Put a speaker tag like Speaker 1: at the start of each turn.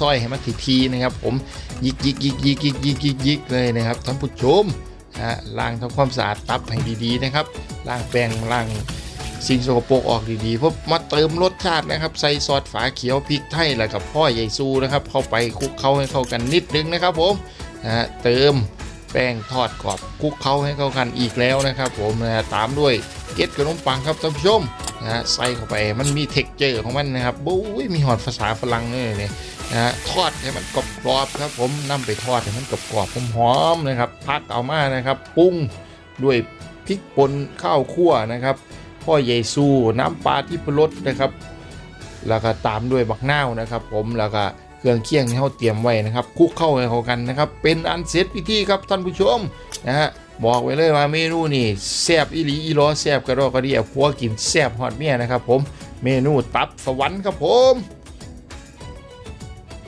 Speaker 1: ซอยให้มันทีๆนะครับ ผมยิกยิกยิกยิกยิกยิกยิกยิกเลยนะครับท่านผู้ชมฮะล้างทำความสะอาดตับให้ดีๆนะครับล้างแป้งล้างสิ่งสกปรกออกดีๆเพื่อมาเติมรสชาตินะครับ ใส่ซอสฝาเขียวพริกไทยแล้วกับพ่อใหญ่ซูนะครับ เข้าไปคลุกเข้าให้เข้ากันนิดนึงนะครับ ผมนะฮะเติมแป้งทอดกรอบคลุกเข้าให้เข้ากันอีกแล้วนะครับ ผมนะตามด้วยเกล็ดขนมปังครับท่านผู้ชม นะฮะใส่เข้าไปมันมีเท็กเจอร์ของมันนะครับบุ้ยมีหอดภาษาฝรั่งเลยเนี่ยนะฮะทอดให้มันกรอบๆครับผมนำไปทอดให้มันกรอบๆหอมๆนะครับพักเอามานะครับปรุงด้วยพริกป่นข้าวคั่วนะครับ พ่อใหญ่ซูน้ำปลาที่ปรสนะครับ แล้วก็ตามด้วยบักนาวนะครับ ผมแล้วก็เครื่องเคียงที่เขาเตรียมไว้นะครับคลุกเข้าให้เข้ากันนะครับ เป็นอันเสร็จพิธีครับท่านผู้ชมนะฮะ บอกไว้เลยว่าเมนูนี่แซ่บอีหลีอีหลอแซ่บกระดอกกระเดียผัวกินแซ่บฮอดเมียนะครับผมเมนูตับสวรรค์ครับผม